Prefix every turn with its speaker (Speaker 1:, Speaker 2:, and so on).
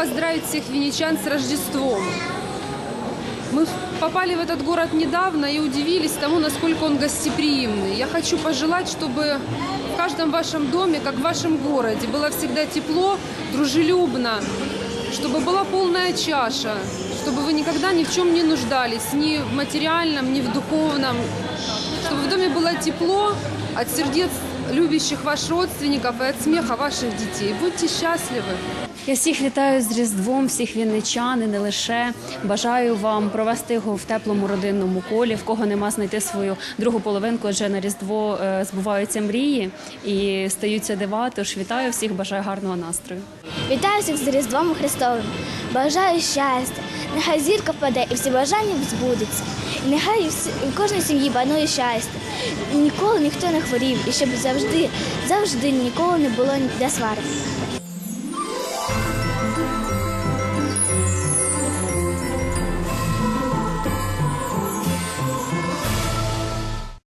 Speaker 1: поздравить всех венечан с Рождеством. Мы попали в этот город недавно и удивились тому, насколько он гостеприимный. Я хочу пожелать, чтобы в каждом вашем доме, как в вашем городе, было всегда тепло, дружелюбно, чтобы была полная чаша, чтобы вы никогда ни в чем не нуждались, ни в материальном, ни в духовном, чтобы в доме было тепло от сердец любящих ваших родственников и от смеха ваших детей. Будьте счастливы!
Speaker 2: Я всіх вітаю з Різдвом, всіх вінничан і не лише. Бажаю вам провести його в теплому родинному колі, в кого нема знайти свою другу половинку, адже на Різдво е, збуваються мрії і стаються дива. Тож вітаю всіх, бажаю гарного настрою.
Speaker 3: Вітаю всіх з Різдвом Христовим. Бажаю щастя. Нехай зірка впаде і всі бажання збудуться. І нехай у кожній сім'ї панує щастя. І ніколи ніхто не хворів, і щоб завжди, завжди ніколи не було ніде сварки.